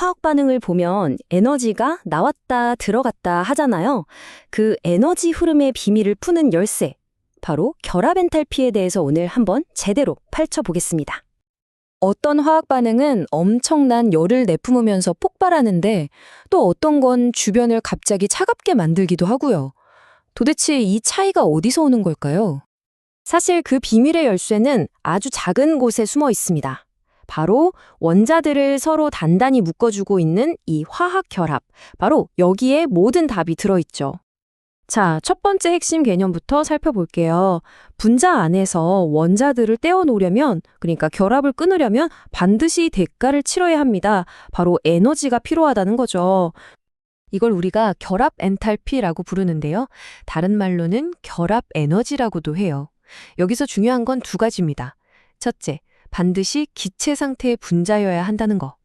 화학 반응을 보면 에너지가 나왔다 들어갔다 하잖아요. 그 에너지 흐름의 비밀을 푸는 열쇠. 바로 결합 엔탈피에 대해서 오늘 한번 제대로 파헤쳐 보겠습니다. 어떤 화학 반응은 엄청난 열을 내뿜으면서 폭발하는데 또 어떤 건 주변을 갑자기 차갑게 만들기도 하고요. 도대체 이 차이가 어디서 오는 걸까요? 사실 그 비밀의 열쇠는 아주 작은 곳에 숨어 있습니다. 바로 원자들을 서로 단단히 묶어주고 있는 이 화학 결합. 바로 여기에 모든 답이 들어있죠. 자, 첫 번째 핵심 개념부터 살펴볼게요. 분자 안에서 원자들을 떼어놓으려면, 그러니까 결합을 끊으려면 반드시 대가를 치러야 합니다. 바로 에너지가 필요하다는 거죠. 이걸 우리가 결합 엔탈피라고 부르는데요. 다른 말로는 결합 에너지라고도 해요. 여기서 중요한 건 두 가지입니다. 첫째, 반드시 기체 상태의 분자여야 한다는 거.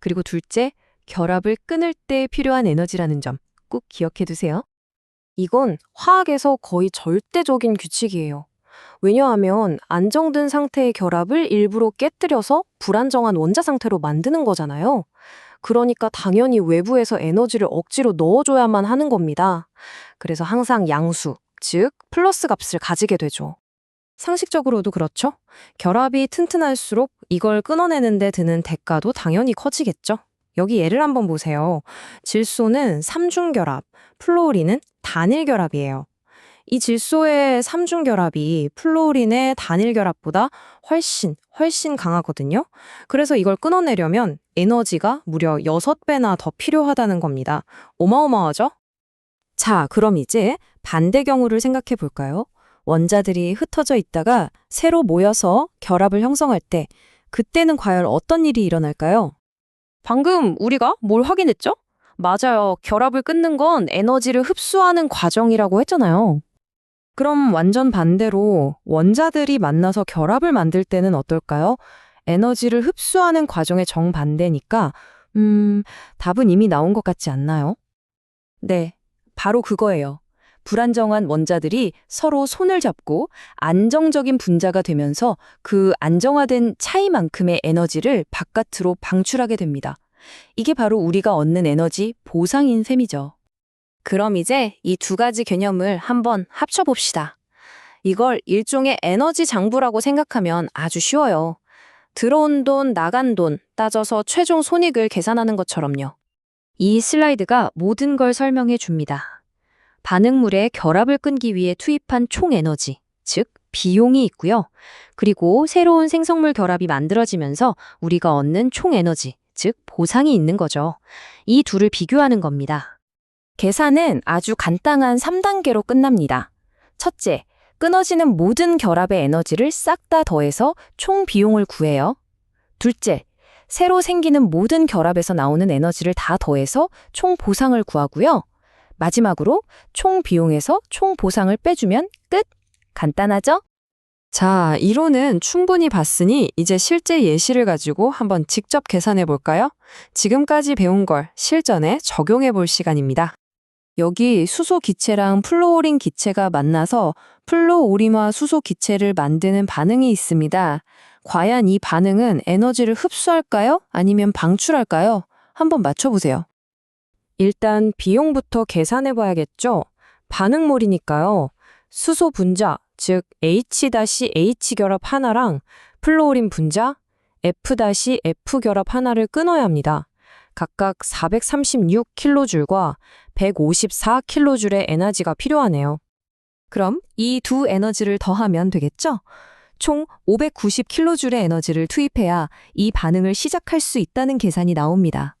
그리고 둘째, 결합을 끊을 때 필요한 에너지라는 점 꼭 기억해 두세요. 이건 화학에서 거의 절대적인 규칙이에요. 왜냐하면 안정된 상태의 결합을 일부러 깨뜨려서 불안정한 원자 상태로 만드는 거잖아요. 그러니까 당연히 외부에서 에너지를 억지로 넣어줘야만 하는 겁니다. 그래서 항상 양수, 즉 플러스 값을 가지게 되죠. 상식적으로도 그렇죠. 결합이 튼튼할수록 이걸 끊어내는데 드는 대가도 당연히 커지겠죠. 여기 예를 한번 보세요. 질소는 삼중결합, 플로우린은 단일결합이에요. 이 질소의 삼중결합이 플로우린의 단일결합보다 훨씬, 훨씬 강하거든요. 그래서 이걸 끊어내려면 에너지가 무려 6배나 더 필요하다는 겁니다. 어마어마하죠? 자, 그럼 이제 반대 경우를 생각해 볼까요? 원자들이 흩어져 있다가 새로 모여서 결합을 형성할 때 그때는 과연 어떤 일이 일어날까요? 방금 우리가 뭘 확인했죠? 맞아요. 결합을 끊는 건 에너지를 흡수하는 과정이라고 했잖아요. 그럼 완전 반대로 원자들이 만나서 결합을 만들 때는 어떨까요? 에너지를 흡수하는 과정의 정반대니까, 음, 답은 이미 나온 것 같지 않나요? 네, 바로 그거예요. 불안정한 원자들이 서로 손을 잡고 안정적인 분자가 되면서 그 안정화된 차이만큼의 에너지를 바깥으로 방출하게 됩니다. 이게 바로 우리가 얻는 에너지 보상인 셈이죠. 그럼 이제 이 두 가지 개념을 한번 합쳐봅시다. 이걸 일종의 에너지 장부라고 생각하면 아주 쉬워요. 들어온 돈, 나간 돈 따져서 최종 손익을 계산하는 것처럼요. 이 슬라이드가 모든 걸 설명해 줍니다. 반응물의 결합을 끊기 위해 투입한 총 에너지, 즉 비용이 있고요. 그리고 새로운 생성물 결합이 만들어지면서 우리가 얻는 총 에너지, 즉 보상이 있는 거죠. 이 둘을 비교하는 겁니다. 계산은 아주 간단한 3단계로 끝납니다. 첫째, 끊어지는 모든 결합의 에너지를 싹 다 더해서 총 비용을 구해요. 둘째, 새로 생기는 모든 결합에서 나오는 에너지를 다 더해서 총 보상을 구하고요. 마지막으로 총 비용에서 총 보상을 빼주면 끝! 간단하죠? 자, 이론은 충분히 봤으니 이제 실제 예시를 가지고 한번 직접 계산해 볼까요? 지금까지 배운 걸 실전에 적용해 볼 시간입니다. 여기 수소 기체랑 플로오린 기체가 만나서 플로오린화 수소 기체를 만드는 반응이 있습니다. 과연 이 반응은 에너지를 흡수할까요? 아니면 방출할까요? 한번 맞춰보세요. 일단 비용부터 계산해 봐야겠죠? 반응몰이니까요. 수소 분자, 즉 H-H 결합 하나랑 플로오린 분자 F-F 결합 하나를 끊어야 합니다. 각각 436kJ과 154kJ의 에너지가 필요하네요. 그럼 이 두 에너지를 더하면 되겠죠? 총 590kJ의 에너지를 투입해야 이 반응을 시작할 수 있다는 계산이 나옵니다.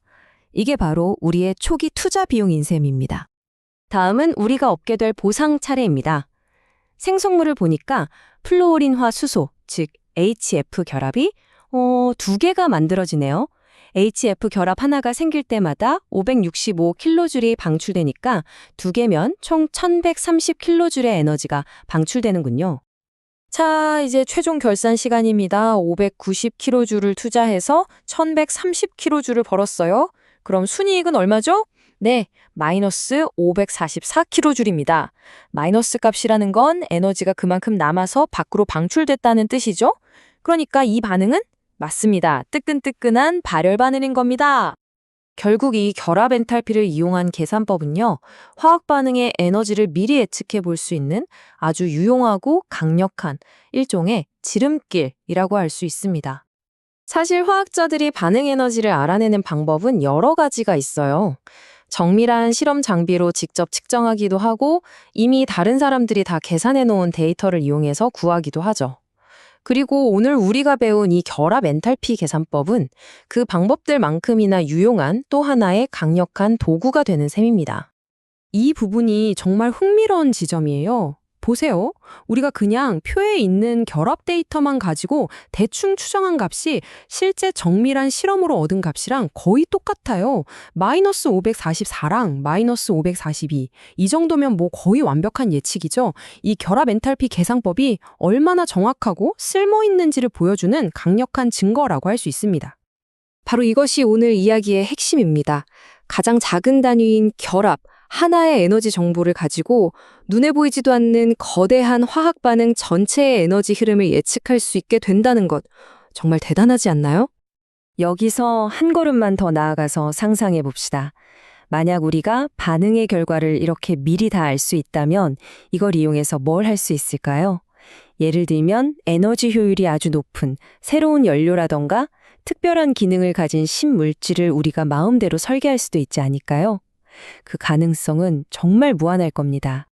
이게 바로 우리의 초기 투자 비용인 셈입니다. 다음은 우리가 얻게 될 보상 차례입니다. 생성물을 보니까 플로오린화 수소, 즉 HF 결합이 어, 두 개가 만들어지네요. HF 결합 하나가 생길 때마다 565kJ이 방출되니까 두 개면 총 1130kJ의 에너지가 방출되는군요. 자, 이제 최종 결산 시간입니다. 590kJ를 투자해서 1130kJ를 벌었어요. 그럼 순이익은 얼마죠? 네, 마이너스 544kJ입니다. 마이너스 값이라는 건 에너지가 그만큼 남아서 밖으로 방출됐다는 뜻이죠? 그러니까 이 반응은 맞습니다. 뜨끈뜨끈한 발열 반응인 겁니다. 결국 이 결합 엔탈피를 이용한 계산법은요, 화학 반응의 에너지를 미리 예측해 볼 수 있는 아주 유용하고 강력한 일종의 지름길이라고 할 수 있습니다. 사실 화학자들이 반응 에너지를 알아내는 방법은 여러 가지가 있어요. 정밀한 실험 장비로 직접 측정하기도 하고 이미 다른 사람들이 다 계산해 놓은 데이터를 이용해서 구하기도 하죠. 그리고 오늘 우리가 배운 이 결합 엔탈피 계산법은 그 방법들만큼이나 유용한 또 하나의 강력한 도구가 되는 셈입니다. 이 부분이 정말 흥미로운 지점이에요. 보세요. 우리가 그냥 표에 있는 결합 데이터만 가지고 대충 추정한 값이 실제 정밀한 실험으로 얻은 값이랑 거의 똑같아요. 마이너스 544랑 마이너스 542. 이 정도면 뭐 거의 완벽한 예측이죠. 이 결합 엔탈피 계산법이 얼마나 정확하고 쓸모 있는지를 보여주는 강력한 증거라고 할 수 있습니다. 바로 이것이 오늘 이야기의 핵심입니다. 가장 작은 단위인 결합, 하나의 에너지 정보를 가지고 눈에 보이지도 않는 거대한 화학 반응 전체의 에너지 흐름을 예측할 수 있게 된다는 것. 정말 대단하지 않나요? 여기서 한 걸음만 더 나아가서 상상해 봅시다. 만약 우리가 반응의 결과를 이렇게 미리 다 알 수 있다면 이걸 이용해서 뭘 할 수 있을까요? 예를 들면 에너지 효율이 아주 높은 새로운 연료라던가 특별한 기능을 가진 신물질을 우리가 마음대로 설계할 수도 있지 않을까요? 그 가능성은 정말 무한할 겁니다.